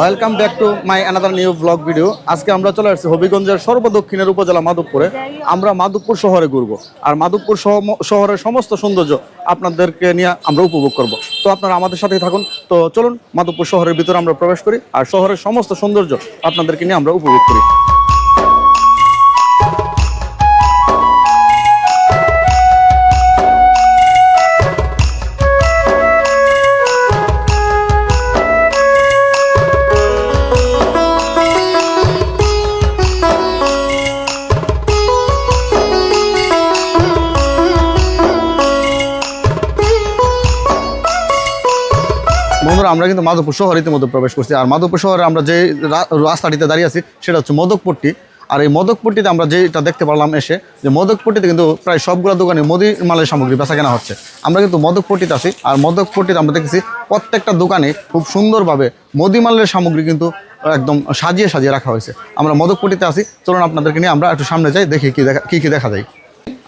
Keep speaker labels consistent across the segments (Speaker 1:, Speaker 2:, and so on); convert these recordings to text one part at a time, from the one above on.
Speaker 1: Welcome back to my another new blog video আজকে আমরা চলে আসছি হবিগঞ্জের সর্বদক্ষিণের উপজেলা মাধবপুরে। আমরা মাধবপুর শহরে ঘুরব। আর মাধবপুর শহরের সমস্ত সৌন্দর্য আপনাদেরকে নিয়ে আমরা উপভোগ করব। তো আপনারা আমাদের সাথেই থাকুন। তো চলুন, মাধবপুর শহরের ভিতরে আমরা প্রবেশ করি। আর শহরের সমস্ত সৌন্দর্য আপনাদেরকে নিয়ে আমরা উপভোগ করি। বন্ধুরা, আমরা কিন্তু মাধবপুর শহর ইতিমধ্যে প্রবেশ করছি। আর মাধবপুর শহরে আমরা যে রাস্তাটিতে দাঁড়িয়ে আছি, সেটা হচ্ছে মদকপট্টি। আর এই মদকপট্টিতে আমরা যেটা দেখতে পারলাম এসে, যে মদকপট্টিতে কিন্তু প্রায় সবগুলো দোকানে মুদি মালের সামগ্রী বেচা কেনা হচ্ছে। আমরা কিন্তু মদকপট্টিতে আছি, আর মদকপট্টিতে আমরা দেখেছি প্রত্যেকটা দোকানে খুব সুন্দরভাবে মুদি মালের সামগ্রী কিন্তু একদম সাজিয়ে সাজিয়ে রাখা হয়েছে। আমরা মদকপট্টিতে আছি, চলুন আপনাদেরকে নিয়ে আমরা একটু সামনে যাই, দেখি কি দেখা, কী কী দেখা যায়।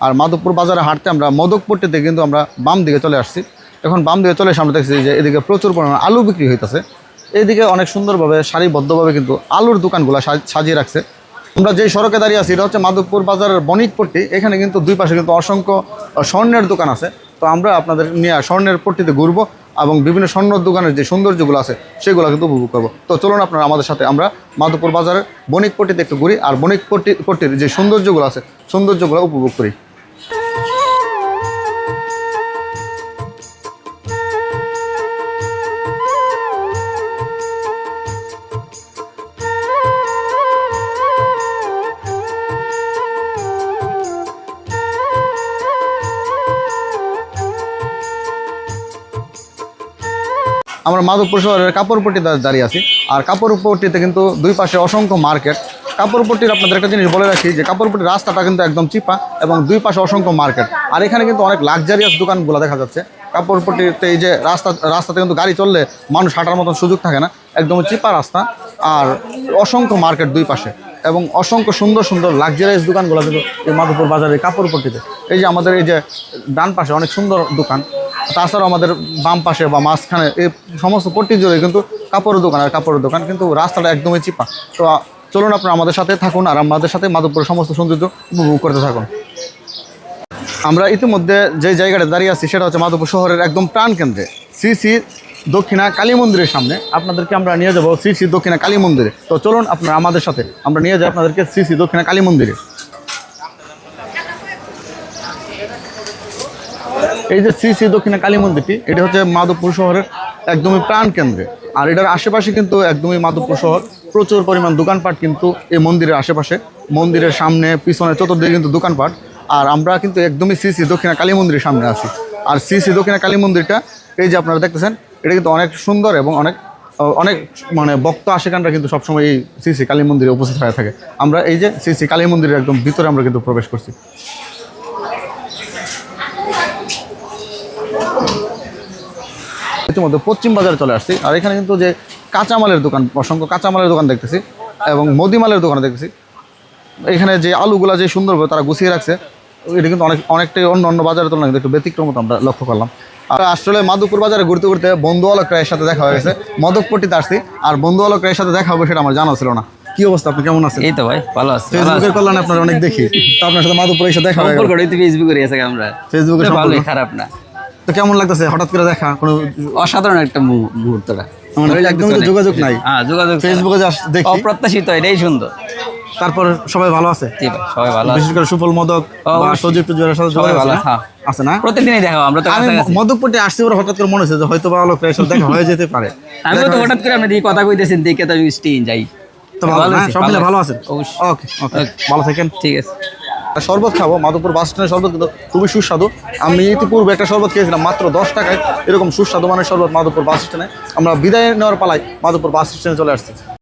Speaker 1: আর মাধবপুর বাজারে হাঁটতে আমরা মদকপট্টিতে কিন্তু আমরা বাম দিকে চলে আসছি। এখন বাম দিকে চলে সামনে দেখছি যে এদিকে প্রচুর পরিমাণে আলু বিক্রি হইতেছে। এদিকে অনেক সুন্দরভাবে, সারিবদ্ধভাবে কিন্তু আলুর দোকানগুলো সাজিয়ে রাখছে। আমরা যেই সড়কে দাঁড়িয়ে আছি, এটা হচ্ছে মাধবপুর বাজারের বণিকপট্টি। এখানে কিন্তু দুই পাশে কিন্তু অসংখ্য স্বর্ণের দোকান আছে। তো আমরা আপনাদের নিয়ে স্বর্ণের পট্টিতে ঘুরবো এবং বিভিন্ন স্বর্ণ দোকানের যে সৌন্দর্যগুলো আছে, সেগুলো কিন্তু উপভোগ করব। তো চলুন আপনারা আমাদের সাথে আমরা মাধবপুর বাজারের বণিকপট্টিতে একটু ঘুরি। আর বণিকপট্টি, পট্টির যে সৌন্দর্যগুলো আছে, সৌন্দর্যগুলো উপভোগ করি। আমরা মাধবপুর শহরের কাপড়পট্টিতে দাঁড়িয়ে আছি। আর কাপড়পট্টিতে কিন্তু দুই পাশে অসংখ্য মার্কেট। কাপড়পট্টির আপনাদের একটা জিনিস বলে রাখি যে, কাপড়পট্টির রাস্তাটা কিন্তু একদম চিপা এবং দুই পাশে অসংখ্য মার্কেট। আর এখানে কিন্তু অনেক লাক্সারিয়াস দোকানগুলো দেখা যাচ্ছে। কাপড়পট্টিতে এই যে রাস্তা রাস্তাতে কিন্তু গাড়ি চললে মানুষ হাঁটার মতন সুযোগ থাকে না। একদম চিপা রাস্তা। আর অসংখ্য মার্কেট দুই পাশে। এবং অসংখ্য সুন্দর সুন্দর লাক্সারিয়াস দোকানগুলো কিন্তু এই মাধবপুর বাজারের কাপড়পট্টিতে। এই যে আমাদের এই যে ডান পাশে অনেক সুন্দর দোকান। তাছাড়াও আমাদের বাম পাশে বা মাঝখানে এই সমস্ত পট্টি জুড়ে কিন্তু কাপড়ের দোকান আর কাপড়ের দোকান, কিন্তু রাস্তাটা একদমই চিপা। তো চলুন আপনারা আমাদের সাথে থাকুন আর আমাদের সাথে মাধবপুরের সমস্ত সৌন্দর্য উপভোগ করতে থাকুন। আমরা ইতিমধ্যে যে জায়গাটা দাঁড়িয়ে আছি সেটা হচ্ছে মাধবপুর শহরের একদম প্রাণ কেন্দ্রে শ্রী শ্রী দক্ষিণা কালী মন্দিরের সামনে। আপনাদেরকে আমরা নিয়ে যাব শ্রী শ্রী দক্ষিণা কালী মন্দিরে। তো, চলুন আপনারা আমাদের সাথে, আমরা নিয়ে যাই আপনাদেরকে শ্রী শ্রী দক্ষিণা কালী মন্দিরে। এই যে শ্রী শ্রী দক্ষিণা কালী মন্দিরটি, এটা হচ্ছে মাধবপুর শহরের একদমই প্রাণ কেন্দ্রে। আর এটার আশেপাশে কিন্তু একদমই মাধবপুর শহর। প্রচুর পরিমাণ দোকানপাট কিন্তু এই মন্দিরের আশেপাশে। মন্দিরের সামনে, পিছনে, চতুর্দিকে কিন্তু দোকানপাট। আর আমরা কিন্তু একদমই শ্রী শ্রী দক্ষিণা কালী মন্দিরের সামনে আছি। আর শ্রী শ্রী দক্ষিণা কালী মন্দিরটা, এই যে আপনারা দেখতেছেন, এটা কিন্তু অনেক সুন্দর এবং অনেক অনেক মানে ভক্ত আশেকানরা কিন্তু সবসময় এই শ্রী শ্রী কালী মন্দিরে উপস্থিত হয়ে থাকে। আমরা এই যে শ্রী শ্রী কালী মন্দিরের একদম ভিতরে আমরা কিন্তু প্রবেশ করছি। ইতিমধ্যে পশ্চিম বাজারে চলে আসছি। আর এখানে কিন্তু যে কাঁচামালের দোকান অসংখ্য কাঁচামালের দোকান দেখতেছি এবং মুদিমালের দোকান দেখতেছি। এখানে যে আলুগুলা যে সুন্দরভাবে তারা গুছিয়ে রাখছে এটা কিন্তু অনেক অনেকটাই অন্য অন্য বাজারের তুলনায় কিন্তু একটু ব্যতিক্রমতা আমরা লক্ষ্য করলাম। আর আসলে মাধবপুর বাজারে ঘুরতে ঘুরতে বন্ধু আলোক রায়ের সাথে দেখা হয়ে গেছে। মদকপট্টিতে আসছি আর বন্ধু আলোক রায়ের সাথে দেখা হবে সেটা আমার জানা ছিল না। কি অবস্থা আপনি কেমন আছেন?
Speaker 2: এই তো ভাই ভালো আছে
Speaker 1: ফেসবুকের কল্যাণে আপনার অনেক দেখি। তো আপনার সাথে মাধবপুরের সাথে দেখা হয়ে গেল।
Speaker 2: ফেসবুকে রয়েছে আমরা।
Speaker 1: ফেসবুকে
Speaker 2: ভালোই
Speaker 1: সম্পর্ক।
Speaker 2: খারাপ না।
Speaker 1: তো কেমন লাগতেছে? হঠাৎ করে দেখা কোনো
Speaker 2: অসাধারণ একটা মুহূর্তটা।
Speaker 1: মানে যোগাযোগ নাই।
Speaker 2: হ্যাঁ যোগাযোগ
Speaker 1: ফেসবুকে দেখি।
Speaker 2: অপ্রত্যাশিত এটাই সুন্দর।
Speaker 1: তারপর সবাই ভালো আছে?
Speaker 2: সবাই ভালো
Speaker 1: বিশেষ করে সুফল মদক বা সজীব সাথে
Speaker 2: সবাই ভালো
Speaker 1: ভালো
Speaker 2: আছে, হ্যাঁ।
Speaker 1: না?
Speaker 2: প্রতিদিনই দেখা আমরা তো
Speaker 1: আমি মদকপট্টি আসতে হঠাৎ করে মনে হচ্ছে যে হয়তো বা রায়ের সাথে দেখা হয়ে যেতে পারে।
Speaker 2: আমিও তো হঠাৎ করে আপনি কথা কইতেছেন দেখে তো আমি স্টেইন যাই।
Speaker 1: তো ভালো
Speaker 2: আছি,
Speaker 1: সব মিলে
Speaker 2: ভালো
Speaker 1: আছেন? ওকে ওকে ভালো থাকেন।
Speaker 2: ঠিক আছে।
Speaker 1: শরবত খাব, মাধবপুর বাস স্ট্যান্ডের শরবত কিন্তু খুবই সুস্বাদু। আমি ইতিপূর্বে একটা শরবত খেয়েছিলাম, মাত্র দশ টাকায়। এরকম সুস্বাদু মানের শরবত মাধবপুর বাস স্ট্যান্ডে। আমরা বিদায় নেওয়ার পালায় মাধবপুর বাস স্ট্যান্ডে চলে আসছি।